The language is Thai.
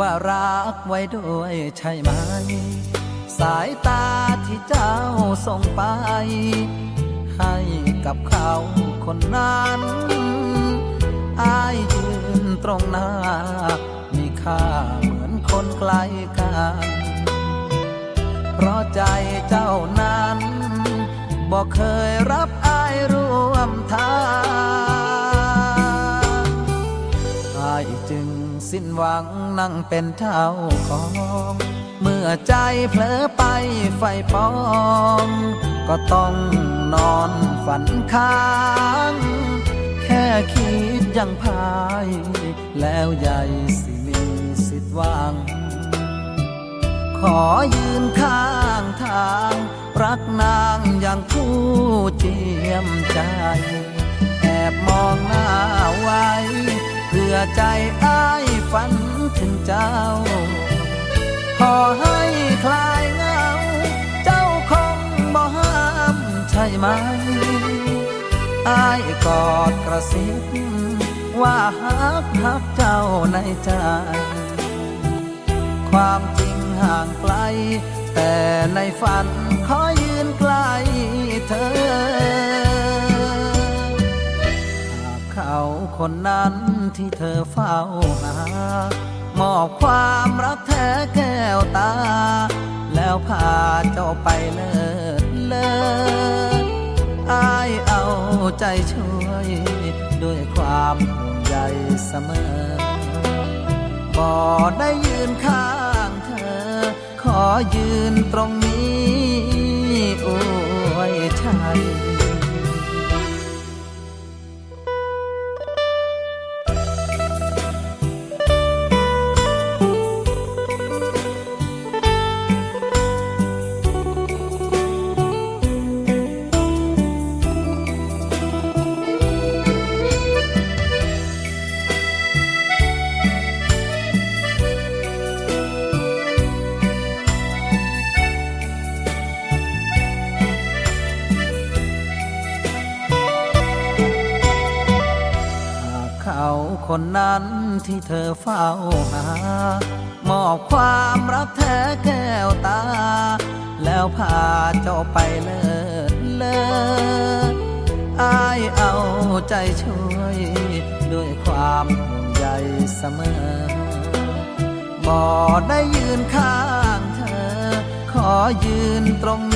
ว่ารักไว้ด้วยใช่ไหม สายตาที่เจ้าส่งไป ให้กับเขาคนนั้นอายยืนตรงหน้า มีค่าเหมือนคนไกลกัน เพราะใจเจ้านั้นบอกเคยรับอายร่วมทาง สิ้นหวังนั่งเป็นเท่าของ เมื่อใจเผลอไปไฟปอง ก็ต้องนอนฝันค้าง แค่คิดยังพาย แล้วใหญ่สิมีสิทธิ์หวังขอยืนข้างทาง รักนางอย่างผู้เจียมใจ แอบมองหน้าไว้ เพื่อใจอ้ายฝันถึงเจ้า ขอให้คลายเหงา เจ้าคงบ่ห้ามใช่ไหมอายกอดกระซิบว่าฮักฮักเจ้าในใจ ความจริงห่างไกล แต่ในฝันขอยืนใกล้เธอ คนนั้นที่เธอเฝ้าหามอบความรักแท้แก้วตา แล้วพาเจ้าไปเลิศเลิศอายเอาใจช่วย ด้วยความห่วงใยเสมอบ่ได้ยืนข้างเธอ ขอยืนตรงนี้ คนนั้นที่เธอเฝ้าหา มอบความรักแท้แก้วตา แล้วพาเจ้าไปเลิศเลิศอายเอาใจช่วย ด้วยความห่วงใยเสมอ บ่ได้ยืนข้างเธอ ขอยืนตรง